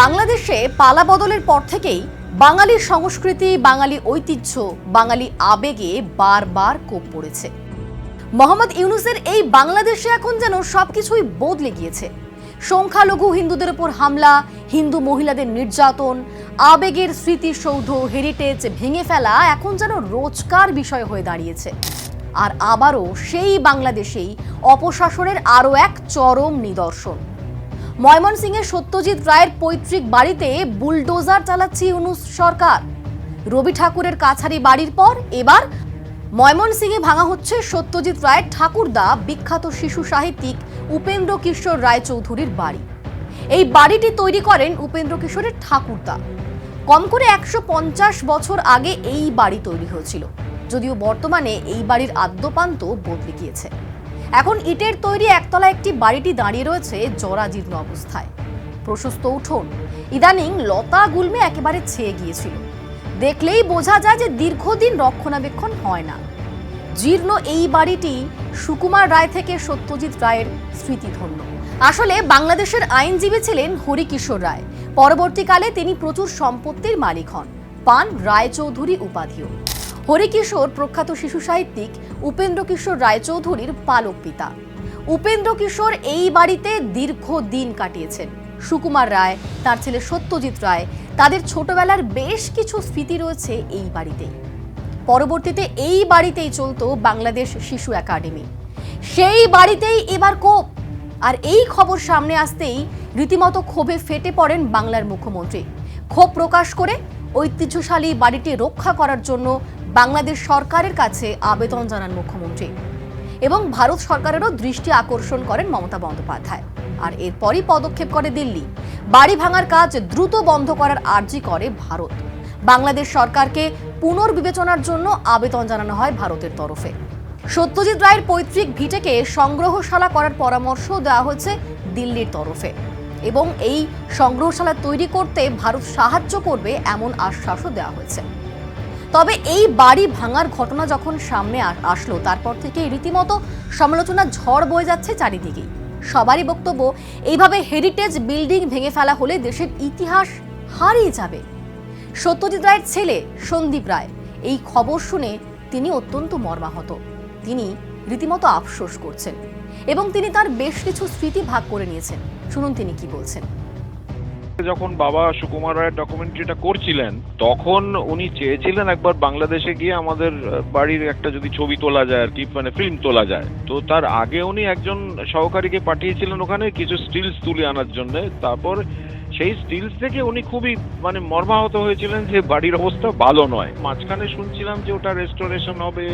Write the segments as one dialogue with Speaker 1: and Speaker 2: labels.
Speaker 1: বাংলাদেশে পালা বদলের পর থেকেই বাঙালির সংস্কৃতি, বাঙালি ঐতিহ্য, বাঙালি আবেগে বারবার কোপ পড়েছে। মোহাম্মদ ইউনুসের এই বাংলাদেশে এখন যেন সবকিছুই বদলে গিয়েছে। সংখ্যালঘু হিন্দুদের উপর হামলা, হিন্দু মহিলাদের নির্যাতন, আবেগের স্মৃতিসৌধ হেরিটেজ ভেঙে ফেলা এখন যেন রোজকার বিষয় হয়ে দাঁড়িয়েছে। আর আবারও সেই বাংলাদেশেই অপশাসনের আরও এক চরম নিদর্শন। ময়মনসিংহের সত্যজিৎ রায়ের পৈতৃক বাড়িতে বুলডোজার চালাচ্ছে ইউনুস সরকার। রবি ঠাকুরের কাছারি বাড়ির পর এবার ময়মনসিংহে ভাঙা হচ্ছে সত্যজিৎ রায়ের ঠাকুরদা বিখ্যাত শিশু সাহিত্যিক উপেন্দ্র কিশোর রায়চৌধুরীর বাড়ি। এই বাড়িটি তৈরি করেন উপেন্দ্র কিশোরের ঠাকুরদা। কম করে একশো পঞ্চাশ বছর আগে এই বাড়ি তৈরি হয়েছিল, যদিও বর্তমানে এই বাড়ির আদ্যপান্ত বদলে গিয়েছে। এখন ইটের তৈরি একতলা একটি বাড়িটি দাঁড়িয়ে রয়েছে জরাজীর্ণ অবস্থায়। প্রশস্ত উঠোন। ইদানিং লতা গুলমে একেবারে ছেয়ে গিয়েছিল। দেখলেই বোঝা যায় যে দীর্ঘদিন রক্ষণাবেক্ষণ হয় না। জীর্ণ এই বাড়িটি সুকুমার রায় থেকে সত্যজিৎ রায়ের স্মৃতিধন্য। আসলে বাংলাদেশের আইনজীবী ছিলেন হরিকিশোর রায়। পরবর্তীকালে তিনি প্রচুর সম্পত্তির মালিক হন। পান রায়চৌধুরী উপাধিও। হরিকিশোর প্রখ্যাত শিশু সাহিত্যিক উপেন্দ্র কিশোর রায়চৌধুরীর পালক পিতা। উপেন্দ্র কিশোর এই বাড়িতে দীর্ঘ দিন কাটিয়েছেন। সুকুমার রায়, তার ছেলে সত্যজিৎ রায়, তাদের ছোটবেলার বেশ কিছু স্মৃতি রয়েছে এই বাড়িতেই। পরবর্তীতে এই বাড়িতেই চলতো বাংলাদেশ শিশু একাডেমি। সেই বাড়িতেই এবার কোপ। আর এই খবর সামনে আসতেই রীতিমতো ক্ষোভে ফেটে পড়েন বাংলার মুখ্যমন্ত্রী। ক্ষোভ প্রকাশ করে ঐতিহ্যশালী বাড়িটি রক্ষা করার জন্য বাংলাদেশ সরকারের কাছে আবেদন জানান মুখ্যমন্ত্রী। এবং ভারত সরকারেরও দৃষ্টি আকর্ষণ করেন মমতা বন্দ্যোপাধ্যায়। আর এরপরই পদক্ষেপ করে দিল্লি। বাড়ি ভাঙার কাজ দ্রুত বন্ধ করার আর্জি করে ভারত। বাংলাদেশ সরকারকে পুনর্বিবেচনার জন্য আবেদন জানানো হয় ভারতের তরফে। সত্যজিৎ রায়ের পৈতৃক ভিটেকে সংগ্রহশালা করার পরামর্শ দেওয়া হয়েছে দিল্লির তরফে। এবং এই সংগ্রহশালা তৈরি করতে ভারত সাহায্য করবে এমন আশ্বাসও দেওয়া হয়েছে। তবে এই বাড়ি ভাঙার ঘটনা যখন সামনে আসলো, তারপর থেকে রীতিমতো সমালোচনা ঝড় বয়ে যাচ্ছে চারিদিকেই। সবারই বক্তব্য, এইভাবে হেরিটেজ বিল্ডিং ভেঙে ফেলা হলে দেশের ইতিহাস হারিয়ে যাবে। সত্যজিৎ রায়ের ছেলে সন্দীপ রায়, এই খবর শুনে তিনি অত্যন্ত মর্মাহত। তিনি রীতিমতো আফসোস করছেন এবং তিনি তার বেশ কিছু স্মৃতি ভাগ করে নিয়েছেন। শুনুন তিনি কি বলছেন।
Speaker 2: যখন বাবা সুকুমার রায়ের ডকুমেন্টারিটা করছিলেন, তখন উনি চেয়েছিলেন একবার বাংলাদেশে গিয়ে আমাদের বাড়ির একটা যদি ছবি তোলা যায় আর কি মানে ফিল্ম তোলা যায়। তো তার আগে উনি একজন সহকারীকে পাঠিয়েছিলেন ওখানে কিছু স্টিলস তুলে আনার জন্য। তারপর সেই স্টিলস থেকে উনি খুবই মানে মর্মাহত হয়েছিলেন যে বাড়ির অবস্থা ভালো নয়। মাঝখানে শুনছিলাম যে ওটা রেস্টোরেশন হবে,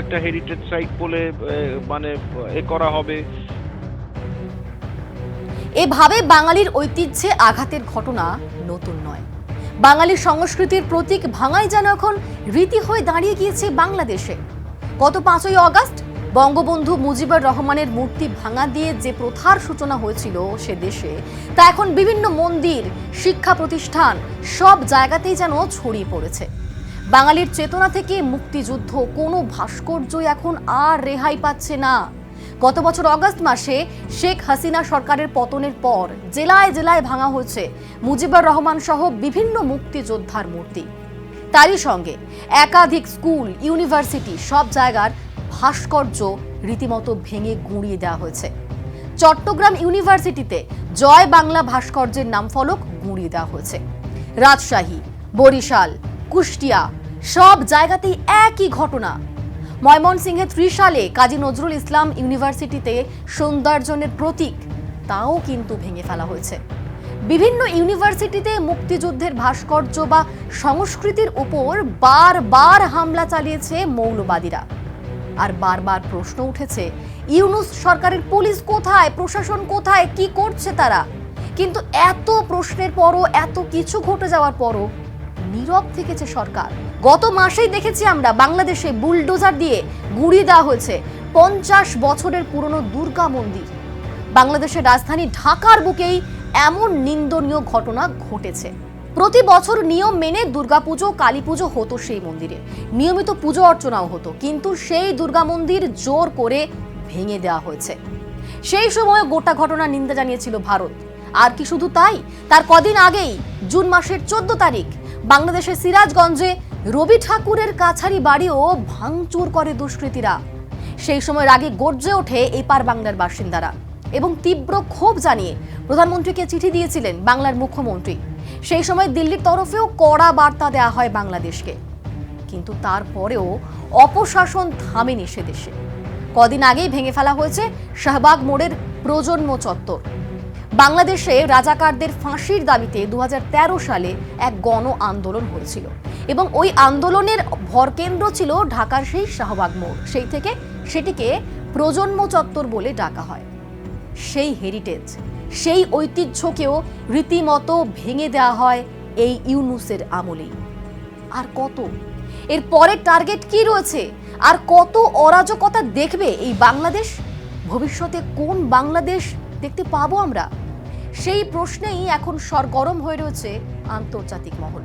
Speaker 2: একটা হেরিটেজ সাইট বলে মানে এ করা হবে।
Speaker 1: এভাবে বাঙালির ঐতিহ্যে আঘাতের ঘটনা নতুন নয়। বাঙালির সংস্কৃতির প্রতীক ভাঙাই যেন এখন রীতি হয়ে দাঁড়িয়ে গিয়েছে বাংলাদেশে। গত পাঁচই অগস্ট বঙ্গবন্ধু মুজিবুর রহমানের মূর্তি ভাঙা দিয়ে যে প্রথার সূচনা হয়েছিল সে দেশে, তা এখন বিভিন্ন মন্দির, শিক্ষা প্রতিষ্ঠান সব জায়গাতেই যেন ছড়িয়ে পড়েছে। বাঙালির চেতনা থেকে মুক্তিযুদ্ধ কোনো ভাস্কর্যই এখন আর রেহাই পাচ্ছে না। গত বছর অগস্ট মাসে শেখ হাসিনা সরকারের পতনের পর জেলায় জেলায় ভাঙা হয়েছে মুজিবুর রহমান সহ বিভিন্ন মুক্তিযোদ্ধার মূর্তি। তারই সঙ্গে একাধিক স্কুল, ইউনিভার্সিটি সব জায়গার ভাস্কর্য রীতিমতো ভেঙে গুঁড়িয়ে দেওয়া হয়েছে। চট্টগ্রাম ইউনিভার্সিটিতে জয় বাংলা ভাস্কর্যের নাম ফলক গুঁড়িয়ে দেওয়া হয়েছে। রাজশাহী, বরিশাল, কুষ্টিয়া সব জায়গাতেই একই ঘটনা ময়মনসিংহে ত্রিশালে কাজী নজরুল ইসলাম ইউনিভার্সিটিতে সৌন্দর্যনের প্রতীক, তাও কিন্তু ভেঙে ফেলা হয়েছে। বিভিন্ন ইউনিভার্সিটিতে মুক্তিযুদ্ধের ভাস্কর্য বা সংস্কৃতির উপর বারবার হামলা চালিয়েছে মৌলবাদীরা। আর বারবার প্রশ্ন উঠেছে, ইউনুস সরকারের পুলিশ কোথায়, প্রশাসন কোথায়, কি করছে তারা? কিন্তু এত প্রশ্নের পরও, এত কিছু ঘটে যাওয়ার পরও নীরব থেকেছে সরকার। গত মাসেই দেখেছি আমরা বাংলাদেশে বুলডোজার দিয়ে গুড়িয়ে দেওয়া হয়েছে পঞ্চাশ বছরের পুরনো দুর্গা মন্দির। বাংলাদেশের রাজধানী ঢাকার বুকেই এমন নিন্দনীয় ঘটনা ঘটেছে। প্রতি বছর নিয়ম মেনে দুর্গাপুজো কালী পুজো হতো সেই মন্দিরে। নিয়মিত পুজো অর্চনাও হতো, কিন্তু সেই দুর্গা মন্দির জোর করে ভেঙে দেওয়া হয়েছে। সেই সময় গোটা ঘটনা নিন্দা জানিয়েছিল ভারত। আর কি শুধু তাই? তার কদিন আগেই জুন মাসের চোদ্দ তারিখ বাংলাদেশের সিরাজগঞ্জে রবি ঠাকুরের কাছারি বাড়িও ভাঙচুর করে দুষ্কৃতীরা। সেই সময় রাগে গর্জে ওঠে এপার বাংলার বাসিন্দারা এবং তীব্র ক্ষোভ জানিয়ে প্রধানমন্ত্রীকে চিঠি দিয়েছিলেন বাংলার মুখ্যমন্ত্রী। সেই সময় দিল্লির তরফেও কড়া বার্তা দেওয়া হয় বাংলাদেশকে। কিন্তু তারপরেও অপশাসন থামেনি সে দেশে। কদিন আগেই ভেঙে ফেলা হয়েছে শাহবাগ মোড়ের প্রজন্ম চত্বর। বাংলাদেশে রাজাকারদের ফাঁসির দাবিতে দু হাজার তেরো সালে এক গণ আন্দোলন হয়েছিল এবং ওই আন্দোলনের ভরকেন্দ্র ছিল ঢাকার সেই শাহবাগ মোড়। সেই থেকে সেটিকে প্রজন্ম চত্বর বলে ডাকা হয়। সেই হেরিটেজ সেই ঐতিহ্যকেও রীতিমতো ভেঙে দেওয়া হয় এই ইউনুসের আমলেই। আর কত? এর পরের টার্গেট কি রয়েছে? আর কত অরাজকতা দেখবে এই বাংলাদেশ? ভবিষ্যতে কোন বাংলাদেশ দেখতে পাবো আমরা? সেই প্রশ্নেই এখন সরগরম হয়ে রয়েছে আন্তর্জাতিক মহল।